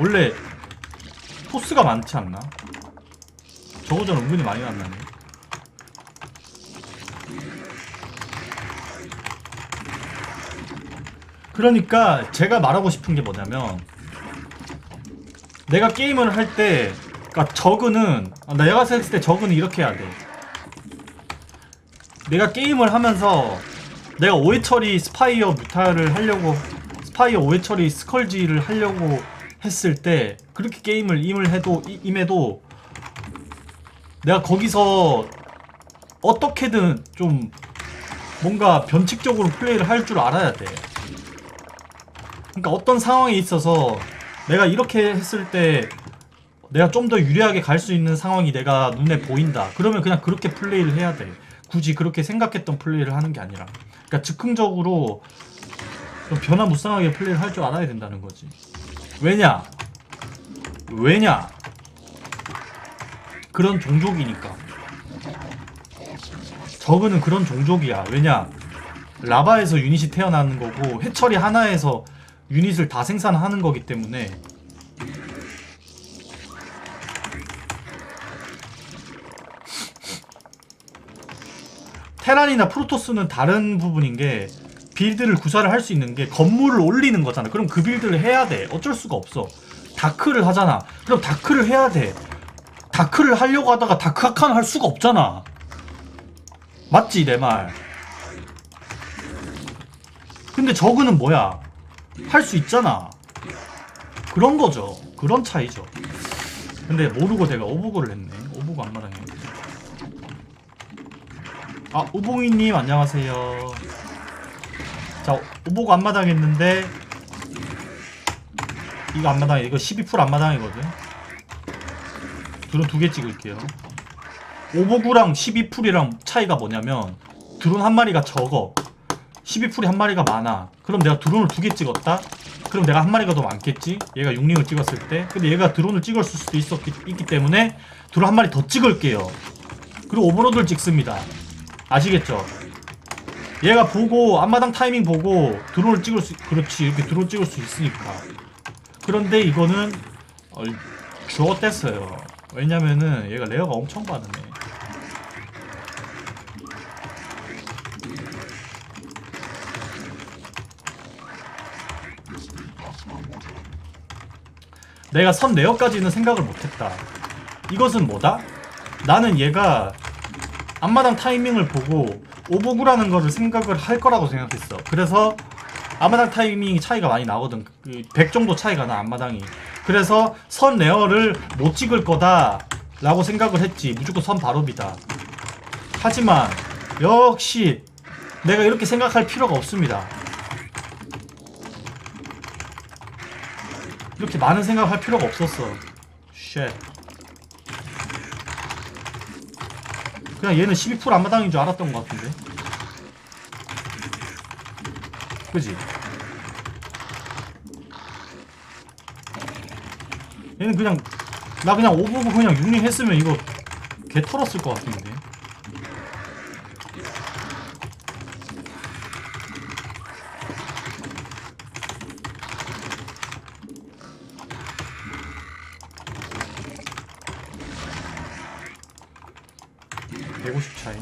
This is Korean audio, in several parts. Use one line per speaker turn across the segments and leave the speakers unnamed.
원래 토스가 많지 않나? 저거전 은근히 많이 만나네. 그러니까 제가 말하고 싶은 게 뭐냐면 내가 게임을 할 때 그러니까 저그는 아, 내가 생각했을 때 저그는 이렇게 해야 돼. 내가 게임을 하면서 내가 오해 처리 스파이어 뮤타를 하려고 스파이어 오해 처리 스컬지를 하려고 했을 때 그렇게 게임을 임을 해도 이- 임해도 내가 거기서 어떻게든 좀 뭔가 변칙적으로 플레이를 할 줄 알아야 돼. 그러니까 어떤 상황에 있어서 내가 이렇게 했을 때 내가 좀 더 유리하게 갈 수 있는 상황이 내가 눈에 보인다. 그러면 그냥 그렇게 플레이를 해야 돼. 굳이 그렇게 생각했던 플레이를 하는 게 아니라. 그러니까 즉흥적으로 좀 변화무쌍하게 플레이를 할 줄 알아야 된다는 거지. 왜냐? 왜냐? 그런 종족이니까. 저그는 그런 종족이야. 왜냐? 라바에서 유닛이 태어나는 거고 해처리 하나에서 유닛을 다 생산하는 거기 때문에 테란이나 프로토스는 다른 부분인 게 빌드를 구사를 할 수 있는 게 건물을 올리는 거잖아. 그럼 그 빌드를 해야 돼. 어쩔 수가 없어. 다크를 하잖아. 그럼 다크를 해야 돼. 다크를 하려고 하다가 다크 아칸을 할 수가 없잖아. 맞지 내 말. 근데 저그는 뭐야? 할 수 있잖아. 그런 거죠. 그런 차이죠. 근데 모르고 내가 오보고를 했네. 오보고 안마당에. 아, 우봉이님 안녕하세요. 자, 오보고 안마당 했는데 이거 안마당 이거 12% 안마당이거든. 드론 두 개 찍을게요. 오보구랑 12풀이랑 차이가 뭐냐면 드론 한 마리가 적어. 12풀이 한 마리가 많아. 그럼 내가 드론을 두 개 찍었다? 그럼 내가 한 마리가 더 많겠지? 얘가 6링을 찍었을 때. 근데 얘가 드론을 찍을 수도 있었기, 있기 때문에 드론 한 마리 더 찍을게요. 그리고 오버로드를 찍습니다. 아시겠죠? 얘가 보고 앞마당 타이밍 보고 드론을 찍을 수 그렇지. 이렇게 드론 찍을 수 있으니까. 그런데 이거는 어, 주어댔어요. 왜냐면은 얘가 레어가 엄청 많으네. 내가 선 레어까지는 생각을 못했다. 이것은 뭐다? 나는 얘가 앞마당 타이밍을 보고 오버구라는 거를 생각을 할 거라고 생각했어. 그래서 앞마당 타이밍이 차이가 많이 나거든. 그 100 정도 차이가 나 앞마당이. 그래서 선 레어를 못 찍을 거다라고 생각을 했지. 무조건 선 발업이다. 하지만 역시 내가 이렇게 생각할 필요가 없습니다. 이렇게 많은 생각할 필요가 없었어. 쉣. 그냥 얘는 12% 앞마당인 줄 알았던 것 같은데. 그지? 얘는 그냥 나 그냥 오버고 그냥 유닝 했으면 이거 개 털었을 것 같은데. (150) 차이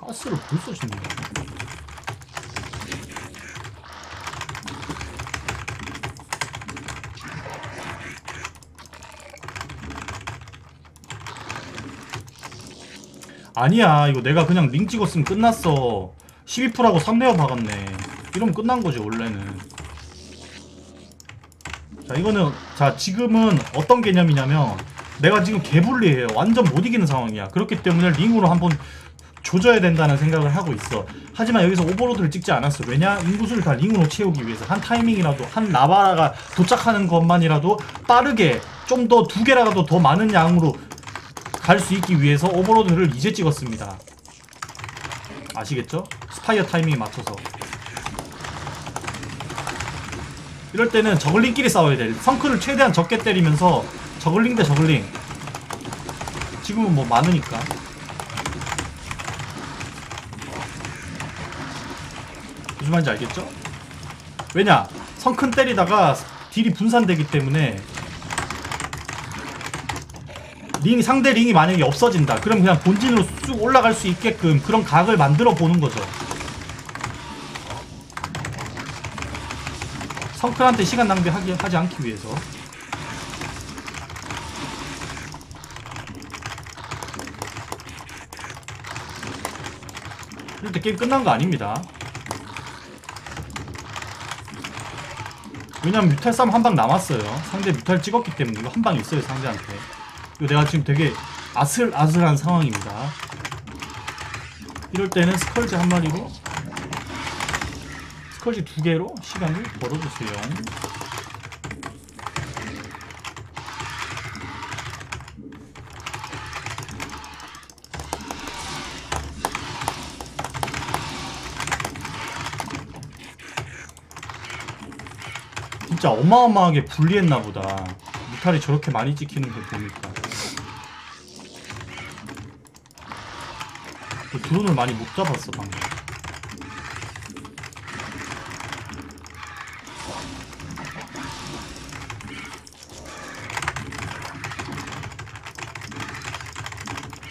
가스를 벌써 짓네. 아니야 이거 내가 그냥 링 찍었으면 끝났어. 12%하고 3레어 박았네. 이러면 끝난 거지 원래는 자 이거는 자 지금은 어떤 개념이냐면 내가 지금 개불리해요. 완전 못 이기는 상황이야. 그렇기 때문에 링으로 한번 조져야 된다는 생각을 하고 있어. 하지만 여기서 오버로드를 찍지 않았어. 왜냐? 인구수를 다 링으로 채우기 위해서. 한 타이밍이라도 한 나바라가 도착하는 것만이라도 빠르게 좀 더 두 개라도 더 많은 양으로 갈 수 있기 위해서 오버로드를 이제 찍었습니다. 아시겠죠? 스파이어 타이밍에 맞춰서 이럴 때는 저글링끼리 싸워야 돼. 성크를 최대한 적게 때리면서 저글링 대 저글링. 지금은 뭐 많으니까. 무슨 말인지 알겠죠? 왜냐 성큰 때리다가 딜이 분산되기 때문에 링 상대 링이 만약에 없어진다 그럼 그냥 본진으로 쑥 올라갈 수 있게끔 그런 각을 만들어 보는 거죠 성큰한테 시간 낭비하기 하지 않기 위해서 이럴 때 게임 끝난 거 아닙니다 왜냐면 뮤탈 싸움 한 방 남았어요. 상대 뮤탈 찍었기 때문에 이거 한 방 있어요 상대한테. 이거 내가 지금 되게 아슬아슬한 상황입니다. 이럴 때는 스컬지 한 마리로 스컬지 두 개로 시간을 벌어주세요. 진짜 어마어마하게 불리했나 보다. 뮤탈이 저렇게 많이 찍히는 걸 보니까. 그 드론을 많이 못 잡았어 방금.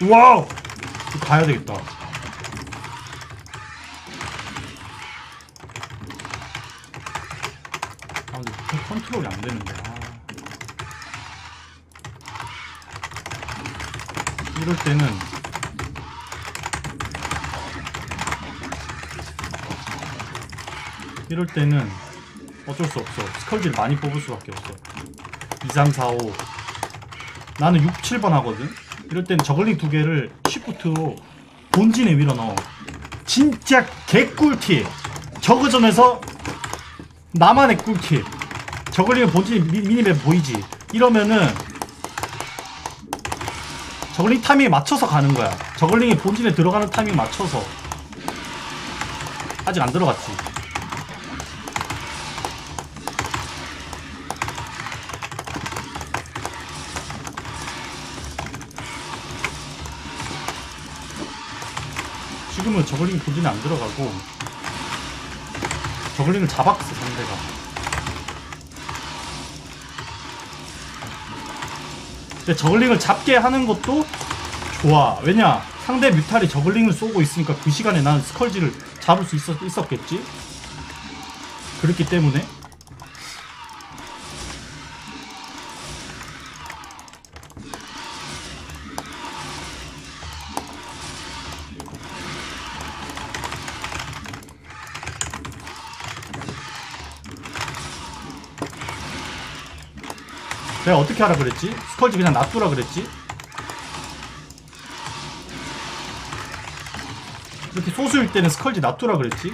와우! 가야 되겠다. 아 근데 뮤탈 컨트롤이 안 되는데. 아. 이럴 때는 이럴 때는 어쩔 수 없어. 스컬지를 많이 뽑을 수밖에 없어. 2, 3, 4, 5. 나는 6, 7번 하거든? 이럴 때는 저글링 두 개를 쉬프트로 본진에 밀어 넣어. 진짜 개꿀팁! 저그전에서 나만의 꿀팁. 저글링은 본진 미, 미니맵 보이지? 이러면은 저글링 타이밍에 맞춰서 가는 거야. 저글링이 본진에 들어가는 타이밍 맞춰서. 아직 안 들어갔지. 지금은 저글링 본진에 안 들어가고 저글링을 잡았어 상대가. 근데 저글링을 잡게 하는 것도 좋아. 왜냐? 상대 뮤탈이 저글링을 쏘고 있으니까 그 시간에 나는 스컬지를 잡을 수 있었, 있었겠지? 그렇기 때문에 내가 어떻게 하라 그랬지? 스컬지 그냥 놔두라 그랬지? 이렇게 소수일 때는 스컬지 놔두라 그랬지?